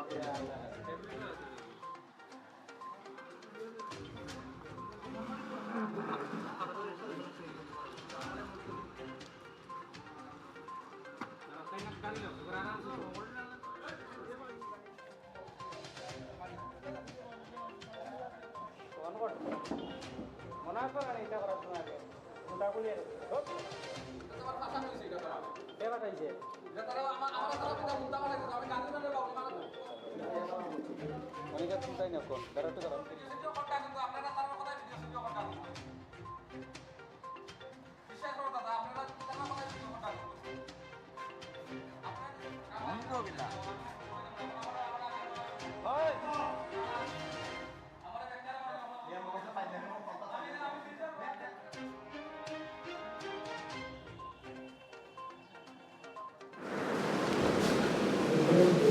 Kalau kan itu অনেক চিন্তাই না কোন দাঁড়া তো দাঁড়াও Thank you.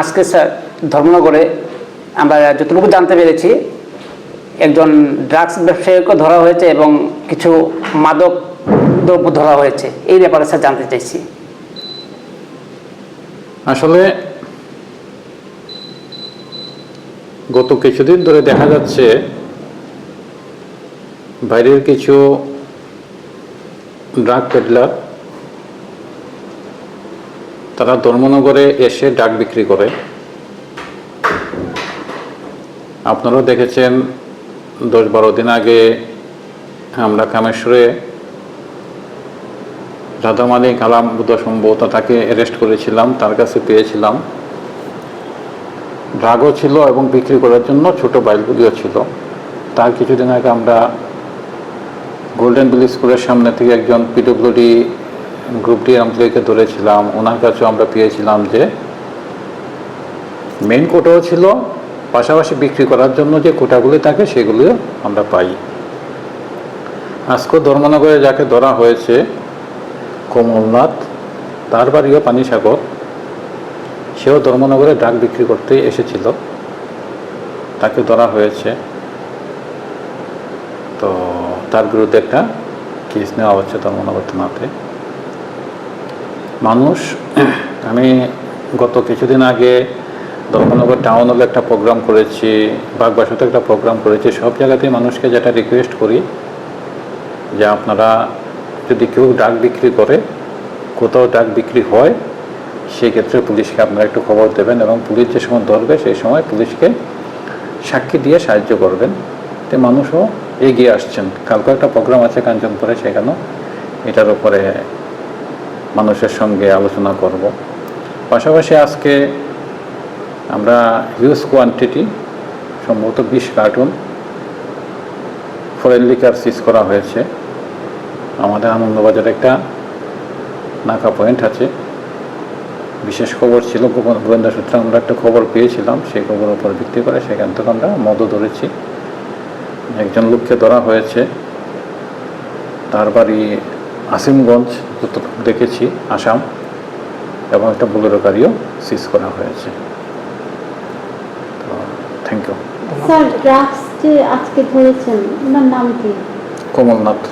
আজকে স্যার ধর্মনগরে আমরা যতটুকু জানতে পেরেছি, একজন ড্রাগস ব্যবসায়ীকে ধরা হয়েছে এবং কিছু মাদক দ্রব্য ধরা হয়েছে। এই ব্যাপারে স্যার জানতে চাইছি। আসলে গত কিছুদিন ধরে দেখা যাচ্ছে বাইরের কিছু ড্রাগ পেডলার তারা ধর্মনগরে এসে ডাক বিক্রি করে। আপনারাও দেখেছেন দশ বারো দিন আগে আমরা কামেশ্বরে রাধা মালিক আলাম বুদ্ধ সম্ভবত তাকে অ্যারেস্ট করেছিলাম, তার কাছে পেয়েছিলাম। ড্রাগও ছিল এবং বিক্রি করার জন্য ছোট বাইলগুলিও ছিল। তার কিছুদিন আগে আমরা গোল্ডেন বিল স্কুলের সামনে থেকে একজন পিডব্লিউডি গ্রুপ ডি এমপ্লয়িকে ধরেছিলাম, ওনার কাছেও আমরা পেয়েছিলাম যে মেন কোটাও ছিল, পাশাপাশি বিক্রি করার জন্য যে কোটাগুলি থাকে সেগুলিও আমরা পাই। আজকে ধর্মনগরে যাকে ধরা হয়েছে, কমলনাথ, তার বাড়িও পানিসাগর, সেও ধর্মনগরে ডাক বিক্রি করতে এসেছিল। তাকে ধরা হয়েছে। তো তার বিরুদ্ধে একটা কেস নেওয়া হচ্ছে ধর্মনগর থানাতে। মানুষ। আমি গত কিছুদিন আগে ধর্মনগর টাউন হলে একটা প্রোগ্রাম করেছি, বাগবাসাতে একটা প্রোগ্রাম করেছি। সব জায়গাতেই মানুষকে যেটা রিকোয়েস্ট করি, যে আপনারা যদি কেউ ডাক বিক্রি করে, কোথাও ডাক বিক্রি হয়, সেক্ষেত্রে পুলিশকে আপনারা একটু খবর দেবেন এবং পুলিশ যে সময় ধরবে, সেই সময় পুলিশকে সাক্ষী দিয়ে সাহায্য করবেন। তে মানুষও এগিয়ে আসছেন। কালকে একটা প্রোগ্রাম আছে কাঞ্চনপুরে, সেখানেও এটার উপরে মানুষের সঙ্গে আলোচনা করব। পাশাপাশি আজকে আমরা হিউজ কোয়ান্টিটি সম্ভবত বিশ কার্টুন ফরেন লিকার সিজ করা হয়েছে। আমাদের আনন্দবাজারে একটা নাকা পয়েন্ট আছে। বিশেষ খবর ছিল গোয়েন্দা সূত্রে আমরা একটা খবর পেয়েছিলাম, সেই খবরের উপর ভিত্তি করে সেখান থেকে আমরা মদও ধরেছি। একজন লোককে ধরা হয়েছে। তার বাড়ি আসিমগঞ্জ দেখেছি আসাম এবং একটা বোলেরো গাড়িও সিজ করা হয়েছে। তো থ্যাংক ইউ স্যার ড্রাগস যে আজকে ধরেছেন ওনার নাম কি? কমলনাথ।